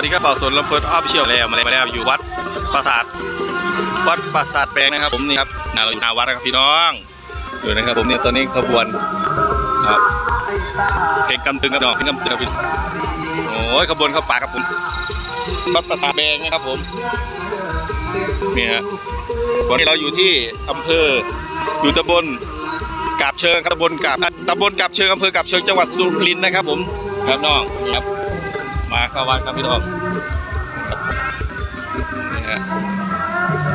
วัสดีครับเป่าสนลำเพลินออฟเชียลแล้วมาแล้วมาแล้วอยู่วัดปราสาทวัดปราสาทแปลงนะครับ ผมนี่ครับนาเราอยู่หน้าวัดนะครับพี่น้องดูนะครับผมเนี่ยตอนนี้ขบวนครับเพลงกำตึงกับน้องเพลงกำตึงครับพี่โอ้ยขบวนเข้าป่าครับผมวัดปราสาทแปลงนะครับผมนี่ฮะวันนี้เราอยู่ที่อำเภออยู่ตำบลกาบเชิงครับตำบลกาบตำบลกาบเชิงอำเภอกาบเชิงจังหวัดสุรินทร์นะครับ ผมครับน้องครับ มาเข้าวัดครับพี่น้องนี่ฮะ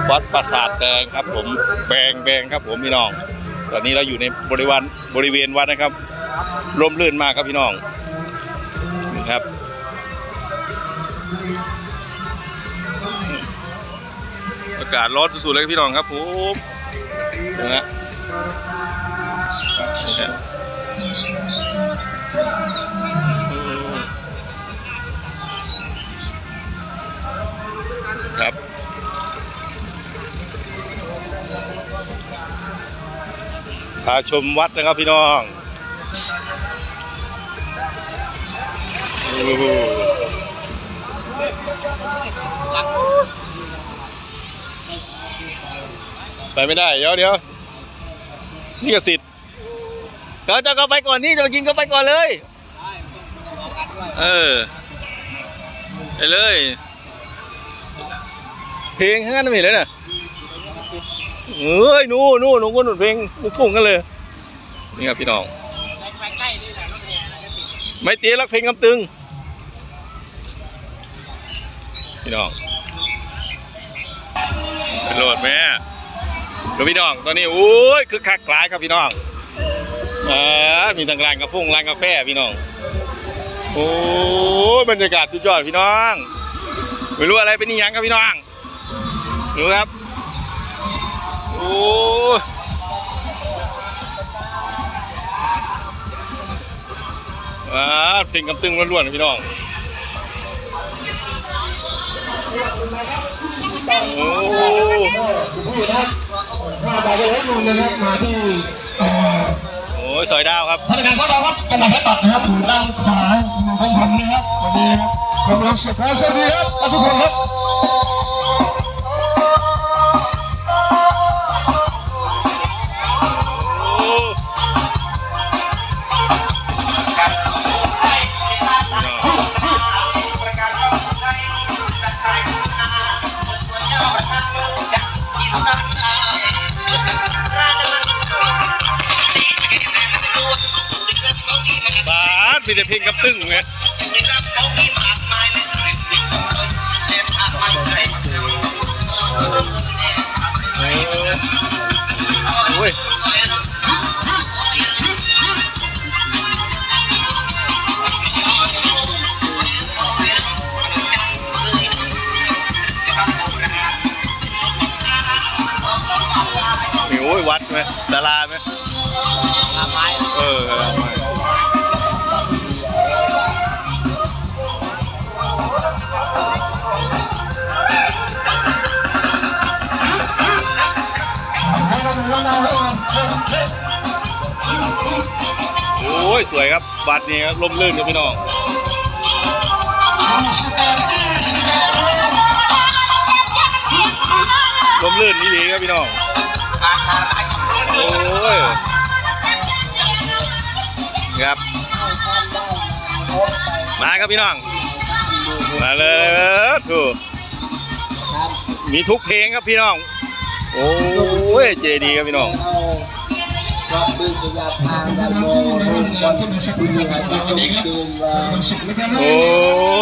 วัดปราสาทแดงครับผมแบงแบงครับผมพี่น้อง ตอนนี้เราอยู่ในบริเวณบริเวณวัดนะครับร่มรื่นมากครับพี่น้องนี่ครับอากาศร้อนสุดๆเลยครับพี่น้องครับผมนะฮะนี่ฮะ พาชมวัดนะครับพี่น้องไปไม่ได้เดี๋ยวเดี๋ยวนี่กสิทธิ์เดี๋ยวจะก็ไปก่อนนี่จะกินก็ไปก่อนเลย เออไปเลย เพลงทั้งนั้นไม่เห็นเลยน่ะ เอ้ยนู่นนู่นนู่นนู่นเพลงลูกทุ่งกันเลย นี่ครับพี่น้อง ไม่ตีรักเพลงกำตึง พี่น้องเป็นโหลดแม่ดูพี่น้องตอนนี้โอ้ยคือคักหลายครับพี่น้องเออมีทั้งร้านกาแฟร้านกาแฟพี่น้องโอ้ยบรรยากาศสุดยอดพี่น้อง ไม่รู้อะไรเป็นอีหยังครับพี่น้องดูครับ ว้าเพลงกำตึงล้วนๆพี่น้อง โอ้มาจากจังหวัดนนท์นะครับมาที่เอ่อโอ้ยสอยดาวครับพนักงานของเราครับกำลังให้ตัดนะครับถูด้านขวาของผมนะครับสวันนี้ครับกำลังสุดท้ายสวัสดีครับทุกคนครับ มีแต่เพลงกำตึงไงโอ้ยโอ้ยวัดไหมดาราไหม วยครับวัดนี้ครับร่มรื่นครับพี่น้องร่มรื่นนี่ดีครับพี่น้อง โอ้ยครับมาครับพี่น้อง มาเลยถูกมีทุกเพลงครับพี่น้อง โอ้ยเจดีครับพี่น้อง ก็ดึงขยับทางดันโมรุ่นคนดูหันไปดูดูว่าวันศุกร์นะครับโอ้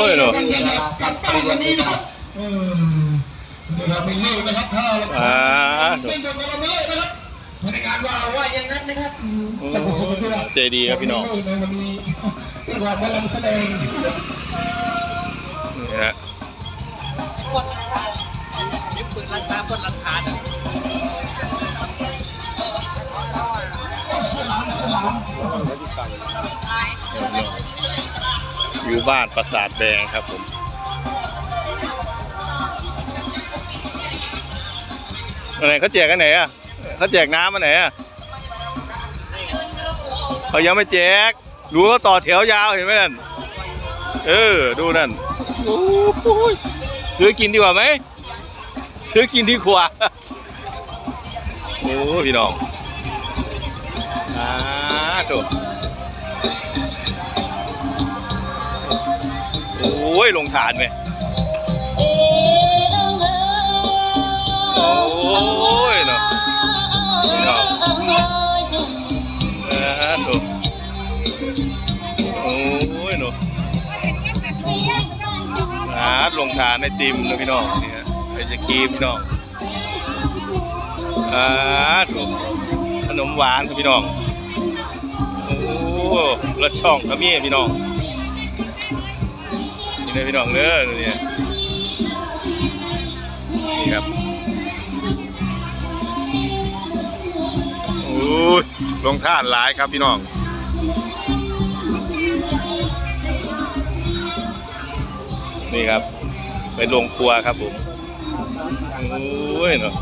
ยเนาะเวลาการปฏิบัตินะครับเออเราไม่เลิกนะครับถ้าเราอ่าไม่เลิกเราไม่เลิกนะครับพนักงานว่าว่าอย่างนั้นนะครับโอ้แต่ผมสุดที่ว่าเจดีครับพี่น้องในวันนี้ที่ว่ามาลำแสดงนี่ อยู่บ้านปราสาทแดงครับผมอันไหนเขาแจกกันไหนอะเขาแจกน้ำอันไหนอะเขายังไม่แจก ดูเขาต่อแถวยาวเห็นไหมนั่น เออ ดูนั่นโอ้ยซื้อกินดีกว่าไหม ซื้อกินดีกว่า โอ้ยพี่น้องอ่าถูก อ้ยลงฐานไหมโอ้ยเนาะพี่น้องอ่าถูโอ้ยเนาะอาลงทานไอติมนะพี่น้องนี่ฮะไอศครีมพี่น้องอาถูกขนมหวานครับพี่น้องโอ้ละช่องครับพี่พี่น้อง นี่นะพี่น้องเด้อเนี่ยนี่ครับโอ้ยลงท่านหลายครับพี่น้องนี่ครับ ไปลงครัวครับผมโอ้ยเนาะ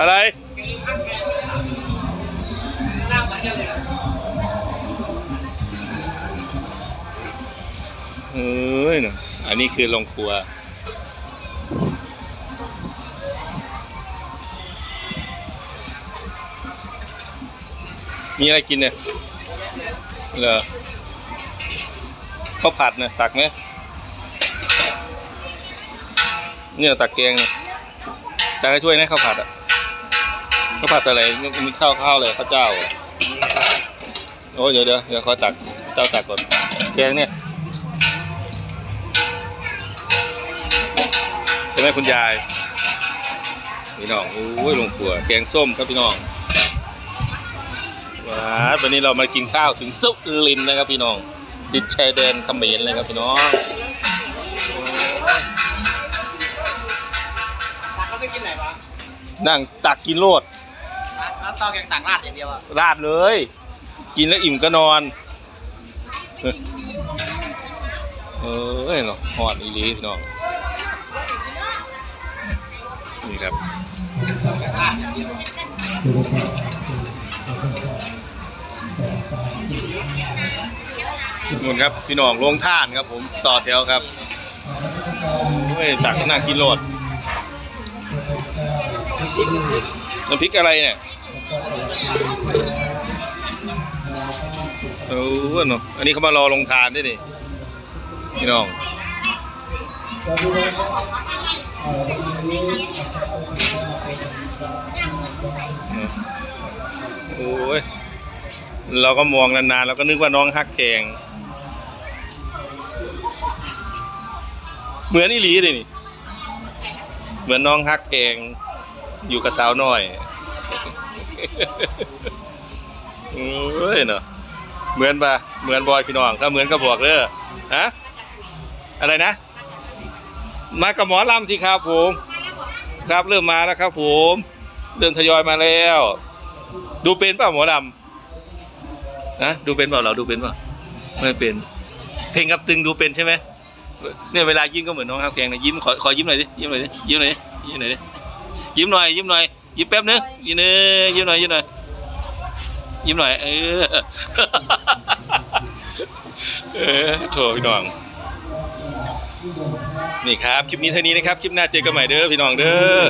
อะไร เอ้ยเนะอันนี้คือลงครัว มีอะไรกินเนี่ย เหรอข้าวผัดเนี่ยตักไหมเนี่ยตักแกงเนี่ยตักให้ถ้วยนะข้าวผัดอะข้าวผัดอะไรมีข้าวข้าวเลยข้าวเจ้าอะ โอ้ยเดี๋ยวเดี๋ยวเดี๋ยวขอตักเจ้าตักก่อนแกงเนี่ยใช่ไหมคุณยายพี่น้องโอ้ยลงครัวแกงส้มครับพี่น้องว้าวันนี้เรามากินข้าวถึงสุรินทร์นะครับพี่น้อง ติดชายแดนเขมรเลยครับพี่น้องตักเขาไปกินไหนวะนั่งตักกินโลดแล้วเตาแกงตักราดอย่างเดียวอะราดเลย กินแล้วอิ่มก็นอน เออเอ้เนาะหอดอีหลีพี่น้องนี่ครับนู่นครับพี่น้องลงท่านครับผมต่อแถวครับเฮ้ยตักนั่งกินโลดน้ำพริกอะไรเนี่ย ออเนาะอันนี้เขามารอลงทานด้วยนี่พี่น้องโอ้ยเราก็มองนานๆเราก็นึกว่าน้องฮักแกงเหมือนอีหลีเลยนี่ เหมือนน้องฮักแกงอยู่กับสาวน้อยโอ้ยเนาะ เหมือนปะเหมือนบอยพี่น้องถ้าเหมือนก็บอกเด้อฮะอะไรนะ มากับหมอลำสิครับผม ครับเริ่มมาแล้วครับผมเริ่มทยอยมาแล้ว ดูเป็นเปล่าหมอลำนะดูเป็นเปล่าเราดูเป็นเปล่าไม่เป็น เพลงกับตึงดูเป็นใช่ไหมเนี่ยเวลายิ้มก็เหมือนน้องครับแกงนะยิ้มขอขอยิ้มหน่อยดิยิ้มหน่อยดิยิ้มหน่อยดิยิ้มหน่อยดิยิ้มหน่อยยิ้มหน่อยยิ้มแป๊บนึงยิ้มเนยยิ้มหน่อยยิ้มหน่อย ยิ้มหน่อย เออ เออโถพี่น้อง นี่ครับ คลิปนี้เท่านี้นะครับ คลิปหน้าเจอกันใหม่เด้อพี่น้องเด้อ